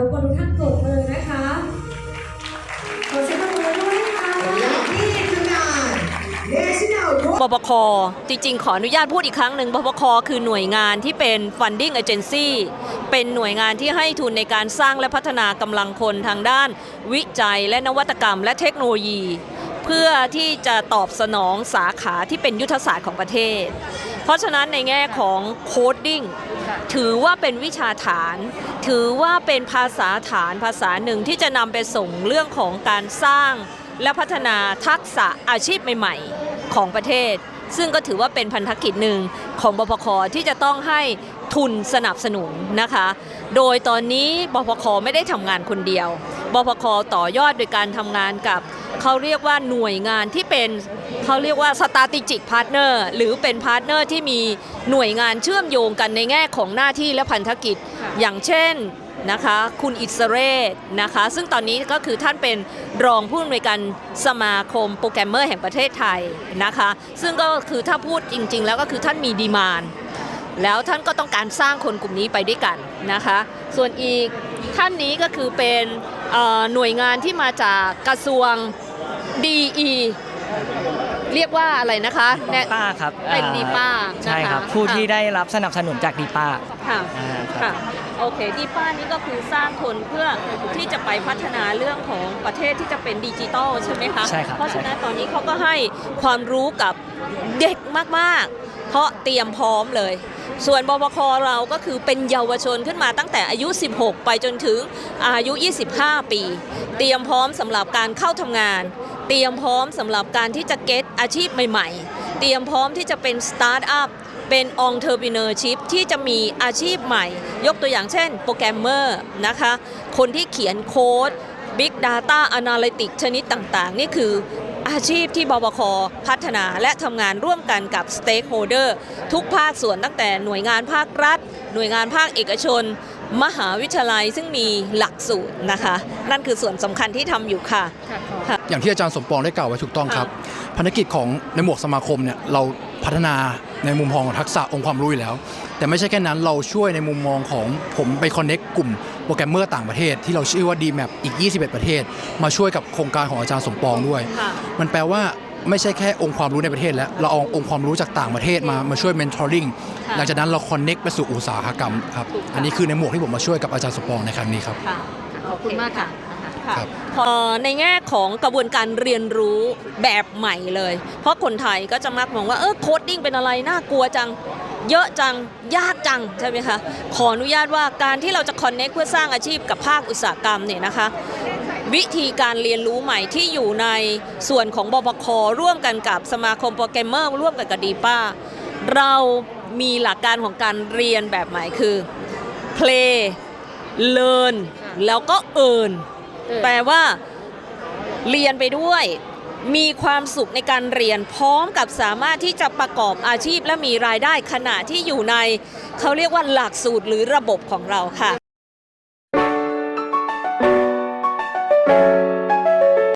รบกวนทุกท่านปรบมือนะคะขอเสียงปรบมือด้วยค่ะนี่คืองาน National บปคจริงๆ ขออนุญาตพูดอีกครั้งหนึ่งบปคคือหน่วยงานที่เป็น funding agency เป็นหน่วยงานที่ให้ทุนในการสร้างและพัฒนากำลังคนทางด้าน วิจัยและนวัตกรรมและเทคโนโลยี เพื่อที่จะตอบสนองสาขาที่เป็นยุทธศาสตร์ของประเทศ เพราะฉะนั้นในแง่ของโคดดิ้งถือว่าเป็นวิชาฐาน ถือว่าเป็นภาษาฐานภาษาหนึ่งที่จะนำไปส่งเรื่องของการสร้างและพัฒนาทักษะอาชีพใหม่ ๆ ของประเทศ ซึ่งก็ถือว่าเป็นพันธกิจหนึ่งของบพคที่จะต้องให้ทุนสนับสนุนนะคะ โดยตอนนี้บพคไม่ได้ทำงานคนเดียว บพคต่อยอดโดยการทำงานกับเขาเรียกว่าหน่วยงานที่เป็นเขาเรียกว่า strategic partner หรือเป็นพาร์ทเนอร์ที่มีหน่วยงานเชื่อมโยงกันในแง่ของหน้าที่และพันธกิจ อย่างเช่นนะคะคุณอิสเรศนะคะ ซึ่งตอนนี้ก็คือท่านเป็นรองผู้อำนวยการสมาคมโปรแกรมเมอร์แห่งประเทศไทยนะคะ ซึ่งก็คือถ้าพูดจริง ๆ แล้วก็คือท่านมีดีมาน แล้วท่านก็ต้องการสร้างคนกลุ่มนี้ไปด้วยกันนะคะ ส่วนอีกท่านนี้ก็คือเป็นเอ่อหน่วยงานที่มาจากกระทรวง DE เรียกว่าอะไรนะคะแน่ป้าครับเป็นอ่าดีป้าใช่ครับนะคะผู้ค่ะที่ได้รับสนับสนุนจากดีป้าค่ะอ่าครับค่ะโอเคดีป้านี่ก็คือสร้างคนเพื่อที่จะไปพัฒนาเรื่องของประเทศที่จะเป็นดิจิตอลใช่ไหมคะใช่ครับเพราะฉะนั้นตอนนี้เขาก็ให้ความรู้กับเด็กมากๆ เพราะเตรียมพร้อมเลย ส่วนบพคเราก็คือเป็นเยาวชนขึ้นมาตั้งแต่อายุ 16 ไปจนถึงอายุ 25 ปี เตรียมพร้อมสำหรับการเข้าทำงาน เตรียมพร้อมสำหรับการที่จะเก็ตอาชีพใหม่ๆ เตรียมพร้อมที่จะเป็นสตาร์ทอัพเป็นองเทอร์ e ิเนอร์ชิพที่จะมีอาชีพใหม่ ยกตัวอย่างเช่นโปรแกรมเมอร์นะคะ คนที่เขียนโค้ด Big Data Analytics ชนิดต่างๆ นี่คือ อาชีพที่บบคพัฒนาและทำงานร่วมกันกับสเต็กโฮเดอร์ทุกภาคส่วนตั้งแต่หน่วยงานภาครัฐ หน่วยงานภาคเอกชน มหาวิทยาลัยซึ่งมีหลักสูตรนะคะ นั่นคือส่วนสำคัญที่ทำอยู่ค่ะ อย่างที่อาจารย์สมปองได้กล่าวไว้ถูกต้องครับภารกิจของในหมวกสมาคมเนี่ยเราพัฒนาในมุมมองของทักษะองค์ความรู้อยู่แล้ว แต่ไม่ใช่แค่นั้นเราช่วยในมุมมองของผมไปคอนเน็กกลุ่มโปรแกรมเมอร์ต่างประเทศ ที่เราชื่อว่า DMAP อีก 21 ประเทศ มาช่วยกับโครงการของอาจารย์สมปองด้วยค่ะมันแปลว่าไม่ใช่แค่องค์ความรู้ในประเทศแล้ว เราเอาองค์ความรู้จากต่างประเทศมามาช่วย mentoring ค่ะหลังจากนั้นเราคอนเน็กไปสู่อุตสาหกรรมครับถูกค่ะอันนี้คือในหมวกที่ผมมาช่วยกับอาจารย์สมปองในครั้งนี้ครับค่ะขอบคุณมากค่ะ ครับพอในแง่ของกระบวนการเรียนรู้แบบใหม่เลย เพราะคนไทยก็จะมักมองว่าเออโคดดิ้งเป็นอะไรน่ากลัวจัง เยอะจังยากจังใช่ไหมคะขออนุญาตว่าการที่เราจะคอนเน็กเพื่อสร้างอาชีพกับภาคอุตสาหกรรมเนี่ยนะคะ วิธีการเรียนรู้ใหม่ที่อยู่ในส่วนของบพคร่วมกันกับสมาคมโปรแกรมเมอร์ร่วมกันกับดีป้า เรามีหลักการของการเรียนแบบใหม่คือ play learn แล้วก็ earn แต่ว่าเรียนไปด้วย มีความสุขในการเรียนพร้อมกับสามารถที่จะประกอบอาชีพและมีรายได้ขณะที่อยู่ใน เขาเรียกว่าหลักสูตรหรือระบบของเราค่ะ